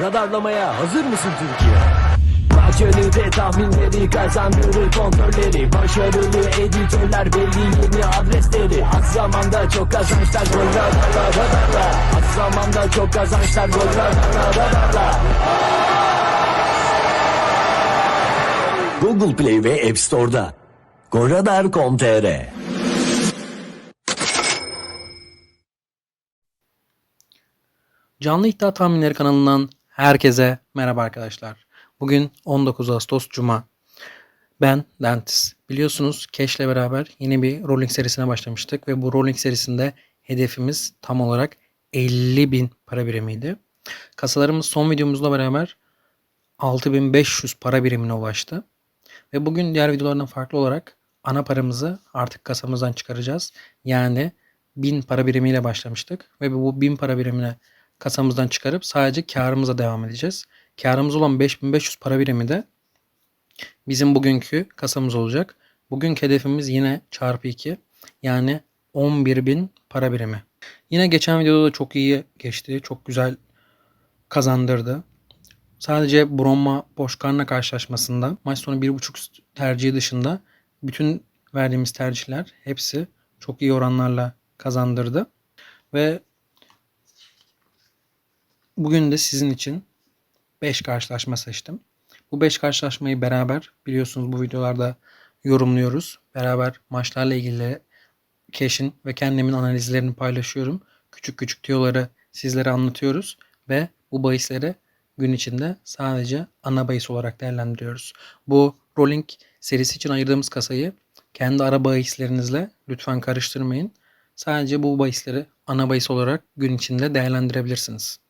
Radarlamaya hazır mısın Türkiye? Önünde tahminleri kazandırır kontrolleri Başarılı editörler belli yeni adresleri. Az zamanda çok kazançlar gol radarla Az zamanda çok kazançlar gol radarla Google Play ve App Store'da. Goradar.com.tr Canlı İddia Tahminleri kanalından herkese merhaba arkadaşlar. Bugün 19 Ağustos Cuma. Ben Dantis. Biliyorsunuz Cash'le beraber yeni bir rolling serisine başlamıştık ve bu rolling serisinde hedefimiz tam olarak 50 bin para birimiydi. Kasalarımız son videomuzla beraber 6500 para birimine ulaştı. Ve bugün diğer videolardan farklı olarak ana paramızı artık kasamızdan çıkaracağız. Yani 1000 para birimiyle başlamıştık ve bu 1000 para birimine kasamızdan çıkarıp sadece karımıza devam edeceğiz. Karımız olan 5500 para birimi de bizim bugünkü kasamız olacak. Bugünkü hedefimiz yine çarpı 2 yani 11.000 para birimi. Yine geçen videoda da çok iyi geçti. Çok güzel kazandırdı. Sadece Bromma Boşkarna karşılaşmasında maç sonu 1.5 üst tercihi dışında bütün verdiğimiz tercihler hepsi çok iyi oranlarla kazandırdı. Ve bugün de sizin için 5 karşılaşma seçtim. Bu 5 karşılaşmayı beraber biliyorsunuz bu videolarda yorumluyoruz. Beraber maçlarla ilgili Cash'in ve kendimin analizlerini paylaşıyorum. Küçük küçük tiyoları sizlere anlatıyoruz ve bu bahisleri gün içinde sadece ana bahis olarak değerlendiriyoruz. Bu rolling serisi için ayırdığımız kasayı kendi ara bahislerinizle lütfen karıştırmayın. Sadece bu bahisleri ana bahis olarak gün içinde değerlendirebilirsiniz.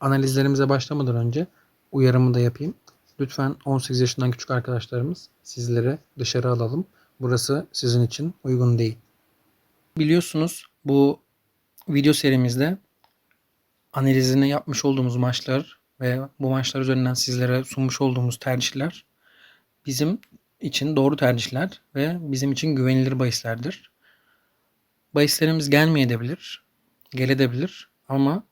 Analizlerimize başlamadan önce uyarımı da yapayım. Lütfen 18 yaşından küçük arkadaşlarımız sizlere dışarı alalım. Burası sizin için uygun değil. Biliyorsunuz bu video serimizde analizini yapmış olduğumuz maçlar ve bu maçlar üzerinden sizlere sunmuş olduğumuz tercihler bizim için doğru tercihler ve bizim için güvenilir bahislerdir. Bahislerimiz gelmeyebilir, gelebilir ama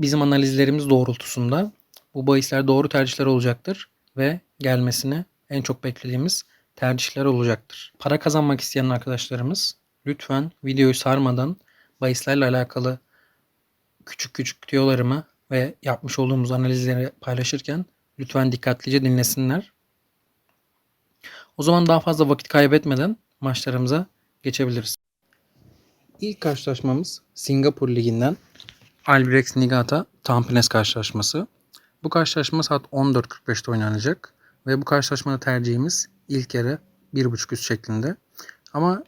bizim analizlerimiz doğrultusunda bu bahisler doğru tercihler olacaktır ve gelmesini en çok beklediğimiz tercihler olacaktır. Para kazanmak isteyen arkadaşlarımız lütfen videoyu sarmadan bahislerle alakalı küçük küçük tiyolarımı ve yapmış olduğumuz analizleri paylaşırken lütfen dikkatlice dinlesinler. O zaman daha fazla vakit kaybetmeden maçlarımıza geçebiliriz. İlk karşılaşmamız Singapur Ligi'nden Albirex Niigata Tampines karşılaşması. Bu karşılaşma saat 14.45'te oynanacak ve bu karşılaşmada tercihimiz ilk yarı 1.5 üst şeklinde. Ama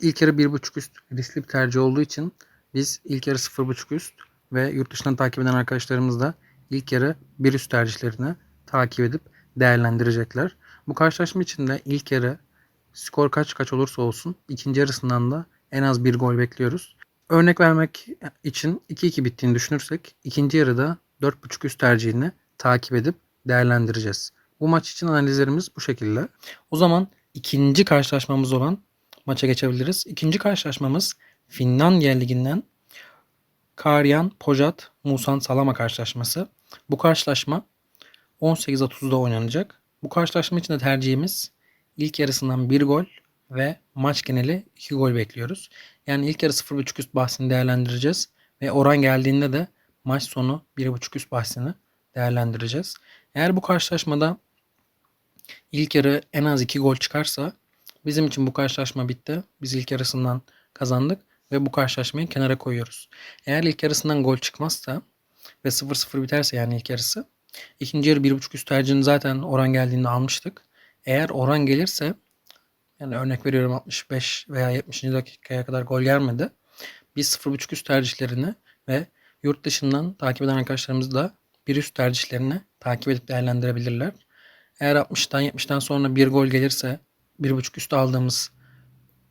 ilk yarı 1.5 üst riskli bir tercih olduğu için biz ilk yarı 0.5 üst ve yurt dışından takip eden arkadaşlarımız da ilk yarı 1 üst tercihlerini takip edip değerlendirecekler. Bu karşılaşma için de ilk yarı skor kaç kaç olursa olsun ikinci yarısından da en az bir gol bekliyoruz. Örnek vermek için 2-2 bittiğini düşünürsek ikinci yarıda 4.5 üst tercihini takip edip değerlendireceğiz. Bu maç için analizlerimiz bu şekilde. O zaman ikinci karşılaşmamız olan maça geçebiliriz. İkinci karşılaşmamız Finlandiya Ligi'nden Karyan Pojat Musan Salama karşılaşması. Bu karşılaşma 18.30'da oynanacak. Bu karşılaşma için de tercihimiz ilk yarısından bir gol ve maç geneli 2 gol bekliyoruz. Yani ilk yarı 0.5 üst bahsini değerlendireceğiz ve oran geldiğinde de maç sonu 1.5 üst bahsini değerlendireceğiz. Eğer bu karşılaşmada ilk yarı en az 2 gol çıkarsa bizim için bu karşılaşma bitti. Biz ilk yarısından kazandık ve bu karşılaşmayı kenara koyuyoruz. Eğer ilk yarısından gol çıkmazsa ve 0-0 biterse yani ilk yarısı ikinci yarı 1.5 üst tercihini zaten oran geldiğinde almıştık. Eğer oran gelirse yani örnek veriyorum 65 veya 70. dakikaya kadar gol gelmedi. Biz 0.5 üst tercihlerini ve yurt dışından takip eden arkadaşlarımız da bir üst tercihlerini takip edip değerlendirebilirler. Eğer 60'tan 70'ten sonra bir gol gelirse 1.5 üst aldığımız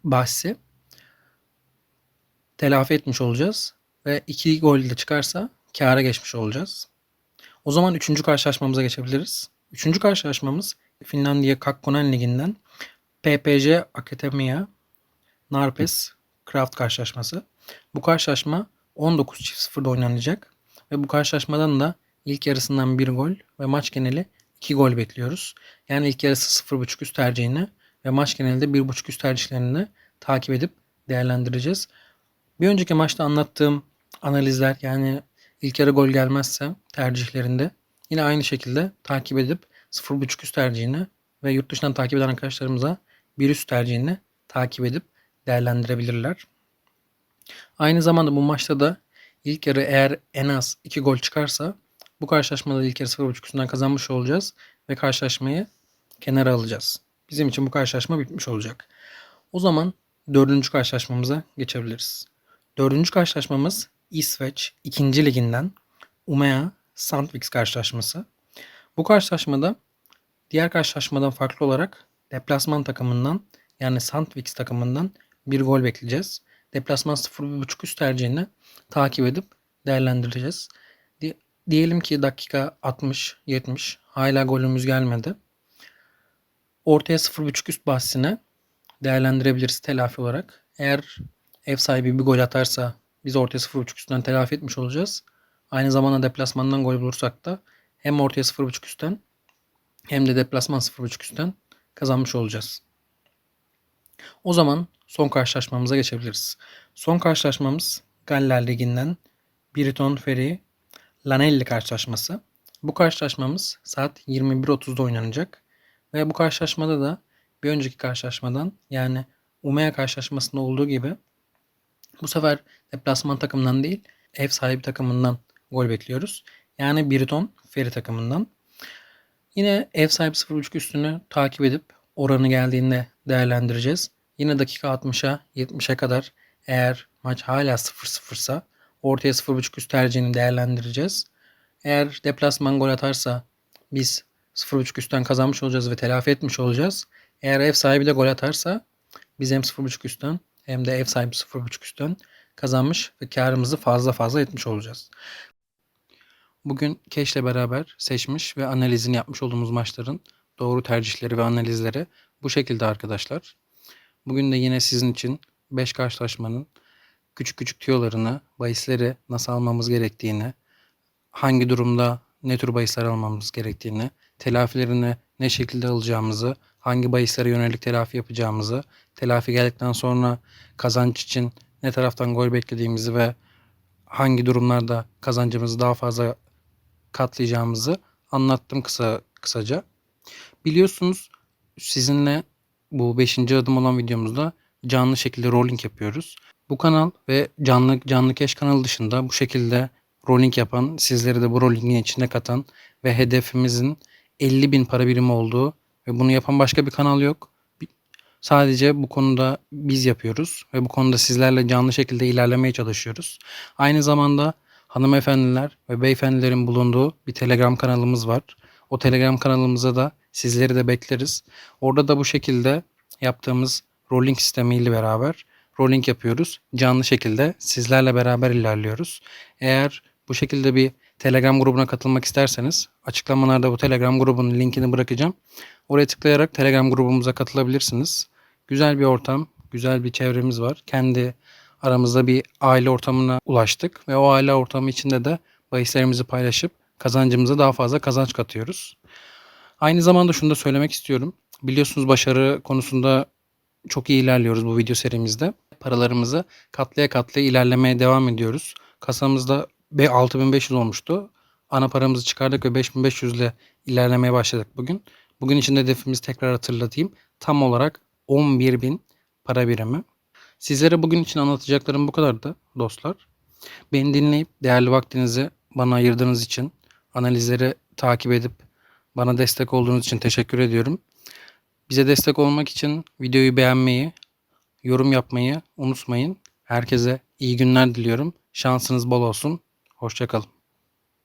bahsi telafi etmiş olacağız. Ve 2 gol de çıkarsa kâra geçmiş olacağız. O zaman 3. karşılaşmamıza geçebiliriz. 3. karşılaşmamız Finlandiya Kakkonen Ligi'nden PPJ Akademiya Narpes Craft karşılaşması. Bu karşılaşma 19.00'da oynanacak Ve bu karşılaşmadan da ilk yarısından bir gol ve maç geneli 2 gol bekliyoruz. Yani ilk yarısı 0.5 üst tercihini ve maç genelinde 1.5 üst tercihlerini takip edip değerlendireceğiz. Bir önceki maçta anlattığım analizler yani ilk yarı gol gelmezse tercihlerinde yine aynı şekilde takip edip 0.5 üst tercihini ve yurt dışından takip eden arkadaşlarımıza bir üst tercihini takip edip değerlendirebilirler. Aynı zamanda bu maçta da ilk yarı eğer en az 2 gol çıkarsa bu karşılaşmada ilk yarı 0.5 üstünden kazanmış olacağız ve karşılaşmayı kenara alacağız. Bizim için bu karşılaşma bitmiş olacak. O zaman dördüncü karşılaşmamıza geçebiliriz. Dördüncü karşılaşmamız İsveç 2. liginden Umea Sandviks karşılaşması. Bu karşılaşmada diğer karşılaşmadan farklı olarak deplasman takımından yani Sandviks takımından bir gol bekleyeceğiz. Deplasman 0.5 üst tercihini takip edip değerlendireceğiz. Di- diyelim ki dakika 60-70 hala golümüz gelmedi. Ortaya 0.5 üst bahsine değerlendirebiliriz telafi olarak. Eğer ev sahibi bir gol atarsa biz ortaya 0.5 üstten telafi etmiş olacağız. Aynı zamanda deplasmandan gol bulursak da hem ortaya 0.5 üstten hem de deplasman 0.5 üstten kazanmış olacağız. O zaman son karşılaşmamıza geçebiliriz. Son karşılaşmamız Galler Ligi'nden Briton Ferry Lanelli karşılaşması. Bu karşılaşmamız saat 21.30'da oynanacak. Ve bu karşılaşmada da bir önceki karşılaşmadan yani Umea karşılaşmasında olduğu gibi bu sefer deplasman takımından değil ev sahibi takımından gol bekliyoruz. Yani Briton Ferry takımından. Yine ev sahibi 0.5 üstünü takip edip oranı geldiğinde değerlendireceğiz. Yine dakika 60'a 70'e kadar eğer maç hala 0-0 ise ortaya 0.5 üst tercihini değerlendireceğiz. Eğer deplasman gol atarsa biz 0.5 üstten kazanmış olacağız ve telafi etmiş olacağız. Eğer ev sahibi de gol atarsa biz hem 0.5 üstten hem de ev sahibi 0.5 üstten kazanmış ve karımızı fazla fazla etmiş olacağız. Bugün Keş'le beraber seçmiş ve analizini yapmış olduğumuz maçların doğru tercihleri ve analizleri bu şekilde arkadaşlar. Bugün de yine sizin için 5 karşılaşmanın küçük küçük tüyolarını, bahisleri nasıl almamız gerektiğini, hangi durumda ne tür bahisler almamız gerektiğini, telafilerini ne şekilde alacağımızı, hangi bahislere yönelik telafi yapacağımızı, telafi geldikten sonra kazanç için ne taraftan gol beklediğimizi ve hangi durumlarda kazancımızı daha fazla katlayacağımızı anlattım kısa kısaca. Biliyorsunuz sizinle bu 5. adım olan videomuzda canlı şekilde rolling yapıyoruz. Bu kanal ve canlı canlı keş kanalı dışında bu şekilde rolling yapan, sizleri de bu rollingin içine katan ve hedefimizin 50 bin para birimi olduğu ve bunu yapan başka bir kanal yok. Sadece bu konuda biz yapıyoruz ve bu konuda sizlerle canlı şekilde ilerlemeye çalışıyoruz. Aynı zamanda hanımefendiler ve beyefendilerin bulunduğu bir Telegram kanalımız var. O Telegram kanalımıza da sizleri de bekleriz. Orada da bu şekilde yaptığımız rolling sistemiyle beraber rolling yapıyoruz. Canlı şekilde sizlerle beraber ilerliyoruz. Eğer bu şekilde bir Telegram grubuna katılmak isterseniz açıklamalarda bu Telegram grubunun linkini bırakacağım. Oraya tıklayarak Telegram grubumuza katılabilirsiniz. Güzel bir ortam, güzel bir çevremiz var. Kendi aramızda bir aile ortamına ulaştık ve o aile ortamı içinde de bahislerimizi paylaşıp kazancımıza daha fazla kazanç katıyoruz. Aynı zamanda şunu da söylemek istiyorum. Biliyorsunuz başarı konusunda çok iyi ilerliyoruz bu video serimizde. Paralarımızı katlaya katlaya ilerlemeye devam ediyoruz. Kasamızda 6500 olmuştu. Ana paramızı çıkardık ve 5500 ile ilerlemeye başladık bugün. Bugün için hedefimizi tekrar hatırlatayım. Tam olarak 11.000 para birimi. Sizlere bugün için anlatacaklarım bu kadardı dostlar. Beni dinleyip değerli vaktinizi bana ayırdığınız için, analizleri takip edip bana destek olduğunuz için teşekkür ediyorum. Bize destek olmak için videoyu beğenmeyi, yorum yapmayı unutmayın. Herkese iyi günler diliyorum. Şansınız bol olsun. Hoşçakalın.